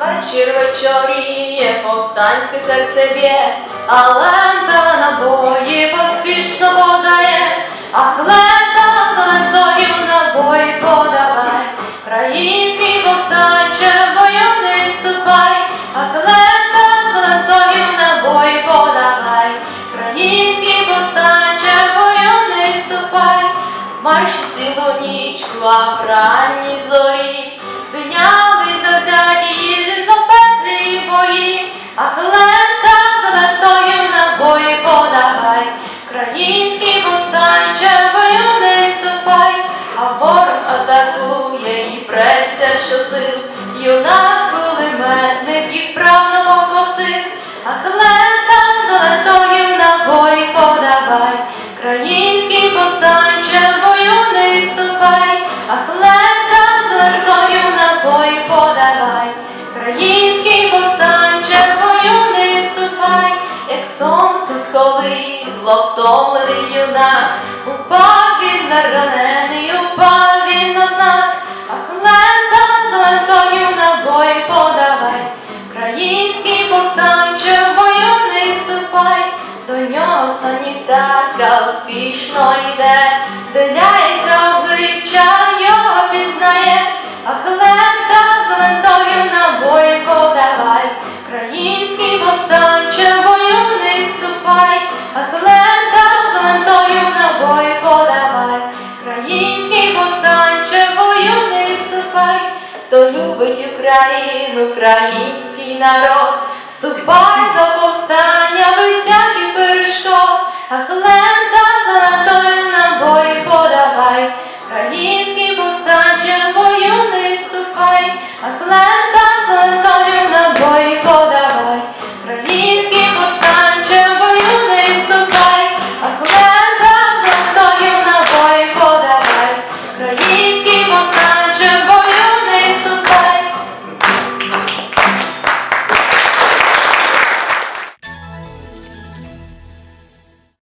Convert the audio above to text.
Вечір вечоріє, повстанське серце б'є, а лента набої поспішно подає, ах лента за лентою набої подавай, Український повстанче бою не ступай, ах лента за лентою набої подавай, Український повстанче бою не ступай, майже цілу нічку, а в ранній зорі і преться щосил, юнак кулеметник їх правно покосив, ах лента за лентою набої подавай, Український повстанче бою не ступай, ах лента за лентою набої подавай, Український повстанче в бою не ступай, як сонце схолило втомлений юнак, упав він на ранений, санітарка успішно йде, Диляється обличчя, його пізнає, ах лента за лентою набої подавай, Український повстанче бою не ступай, ах лента за лентою набої подавай, Український повстанче бою не ступай, хто любить Україну, український народ, вступай до подавай,